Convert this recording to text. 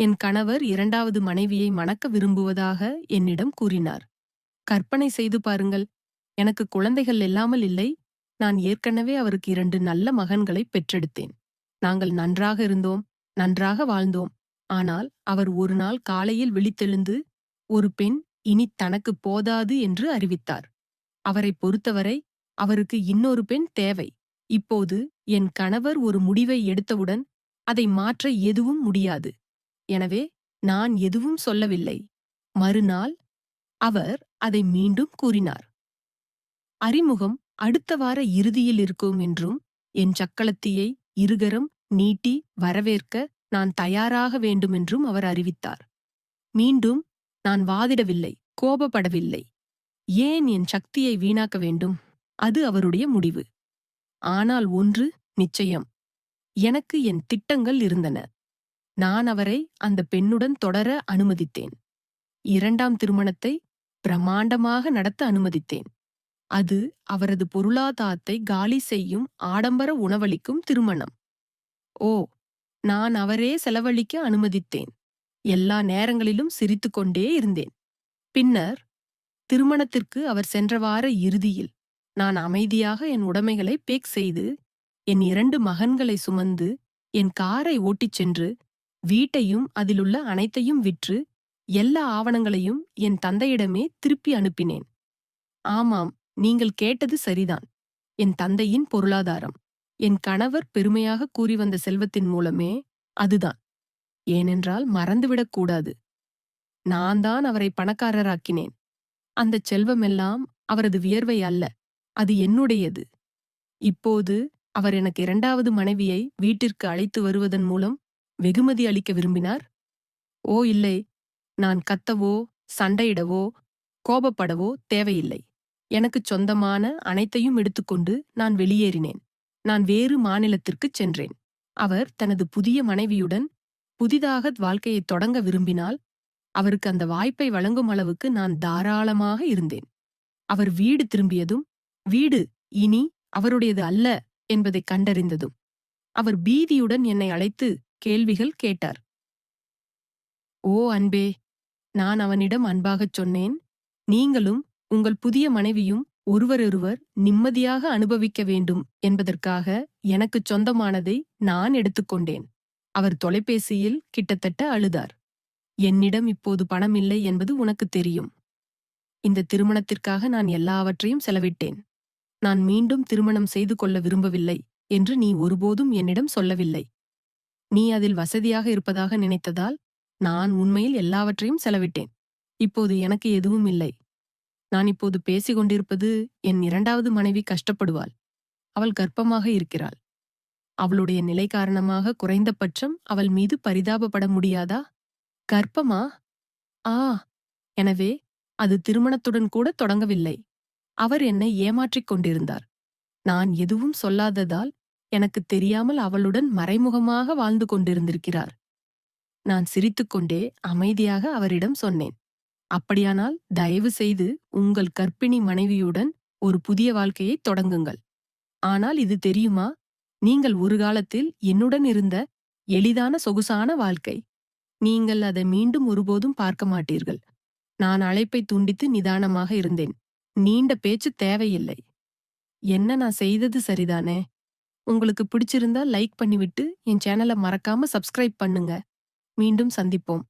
என் கணவர் இரண்டாவது மனைவியை மணக்க விரும்புவதாக என்னிடம் கூறினார். கற்பனை செய்து பாருங்கள். எனக்கு குழந்தைகள் இல்லாமல் இல்லை. நான் ஏற்கனவே அவருக்கு இரண்டு நல்ல மகன்களை பெற்றெடுத்தேன். நாங்கள் நன்றாக இருந்தோம். நன்றாக வாழ்ந்தோம். ஆனால் அவர் ஒரு நாள் காலையில் விழித்தெழுந்து ஒரு பெண் இனி தனக்கு போதாது என்று அறிவித்தார். அவரை பொறுத்தவரை அவருக்கு இன்னொரு பெண் தேவை. இப்போது என் கணவர் ஒரு முடிவை எடுத்தவுடன் அதை மாற்ற எதுவும் முடியாது. எனவே நான் எதுவும் சொல்லவில்லை. மறுநாள் அவர் அதை மீண்டும் கூறினார். அறிமுகம் அடுத்த வார இறுதியில் இருக்கும் என்றும் என் சக்களத்தியை இருகரம் நீட்டி வரவேற்க நான் தயாராக வேண்டுமென்றும் அவர் அறிவித்தார். மீண்டும் நான் வாதிடவில்லை கோபப்படவில்லை. ஏன் என் சக்தியை வீணாக்க வேண்டும்? அது அவருடைய முடிவு. ஆனால் ஒன்று நிச்சயம். எனக்கு என் திட்டங்கள் இருந்தன. நான் அவரை அந்த பெண்ணுடன் தொடர அனுமதித்தேன். இரண்டாம் திருமணத்தை பிரமாண்டமாக நடத்த அனுமதித்தேன். அது அவரது பொருளாதாரத்தை காலி செய்யும் ஆடம்பர உணவளிக்கும் திருமணம். ஓ நான் அவரே செலவழிக்க அனுமதித்தேன். எல்லா நேரங்களிலும் சிரித்துக்கொண்டே இருந்தேன். பின்னர் திருமணத்திற்கு அவர் சென்ற வார இறுதியில் நான் அமைதியாக என் உடைமைகளை பேக் செய்து என் இரண்டு மகன்களை சுமந்து என் காரை ஓட்டிச் சென்று வீட்டையும் அதிலுள்ள அனைத்தையும் விற்று எல்லா ஆவணங்களையும் என் தந்தையிடமே திருப்பி அனுப்பினேன். ஆமாம் நீங்கள் கேட்டது சரிதான். என் தந்தையின் பொருளாதாரம். என் கணவர் பெருமையாக கூறி வந்த செல்வத்தின் மூலமே அதுதான். ஏனென்றால் மறந்துவிடக் கூடாது. நான் தான் அவரை பணக்காரராக்கினேன். அந்தச் செல்வமெல்லாம் அவரது வியர்வை அல்ல அது என்னுடையது. இப்போது அவர் எனக்கு இரண்டாவது மனைவியை வீட்டிற்கு அழைத்து வருவதன் மூலம் வெகுமதி அளிக்க விரும்பினார்? ஓ இல்லை. நான் கத்தவோ சண்டையிடவோ கோபப்படவோ தேவையில்லை. எனக்குச் சொந்தமான அனைத்தையும் எடுத்துக்கொண்டு நான் வெளியேறினேன். நான் வேறு மாநிலத்திற்குச் சென்றேன். அவர் தனது புதிய மனைவியுடன் புதிதாக வாழ்க்கையைத் தொடங்க விரும்பினால் அவருக்கு அந்த வாய்ப்பை வழங்கும் அளவுக்கு நான் தாராளமாக இருந்தேன். அவர் வீடு திரும்பியதும் வீடு இனி அவருடையது அல்ல என்பதைக் கண்டறிந்ததும் அவர் பீதியுடன் என்னை அழைத்து கேள்விகள் கேட்டார். ஓ அன்பே நான் அவனிடம் அன்பாகச் சொன்னேன். நீங்களும் உங்கள் புதிய மனைவியும் ஒருவரொருவர் நிம்மதியாக அனுபவிக்க வேண்டும் என்பதற்காக எனக்குச் சொந்தமானதை நான் எடுத்துக்கொண்டேன் அவர் தொலைபேசியில் கிட்டத்தட்ட அழுதார். என்னிடம் இப்போது பணம் இல்லை என்பது உனக்கு தெரியும். இந்த திருமணத்திற்காக நான் எல்லாவற்றையும் செலவிட்டேன். நான் மீண்டும் திருமணம் செய்து கொள்ள விரும்பவில்லை என்று நீ ஒருபோதும் என்னிடம் சொல்லவில்லை. நீ அதில் வசதியாக இருப்பதாக நினைத்ததால் நான் உண்மையில் எல்லாவற்றையும் செலவிட்டேன். இப்போது எனக்கு எதுவும் இல்லை. நான் இப்போது பேசிக் கொண்டிருப்பது என் இரண்டாவது மனைவி கஷ்டப்படுவாள். அவள் கர்ப்பமாக இருக்கிறாள். அவளுடைய நிலை காரணமாக குறைந்தபட்சம் அவள் மீது பரிதாபப்பட முடியாதா? கர்ப்பமா? ஆ. எனவே அது திருமணத்துடன் கூட தொடங்கவில்லை. அவர் என்னை ஏமாற்றிக் கொண்டிருந்தார். நான் எதுவும் சொல்லாததால் எனக்கு தெரியாமல் அவளுடன் மறைமுகமாக வாழ்ந்து கொண்டிருந்திருக்கிறார். நான் சிரித்துக்கொண்டே அமைதியாக அவரிடம் சொன்னேன் அப்படியானால் தயவு செய்து உங்கள் கர்ப்பிணி மனைவியுடன் ஒரு புதிய வாழ்க்கையை தொடங்குங்கள். ஆனால் இது தெரியுமா? நீங்கள் ஒரு காலத்தில் என்னுடன் இருந்த எளிதான சொகுசான வாழ்க்கை. நீங்கள் அதை மீண்டும் ஒருபோதும் பார்க்க மாட்டீர்கள். நான் அழைப்பை துண்டித்து நிதானமாக இருந்தேன். நீண்ட பேச்சு தேவையில்லை. என்ன நான் செய்தது சரிதானே? உங்களுக்கு பிடிச்சிருந்தா லைக் பண்ணிவிட்டு என் சேனலை மறக்காம சப்ஸ்கிரைப் பண்ணுங்க. மீண்டும் சந்திப்போம்.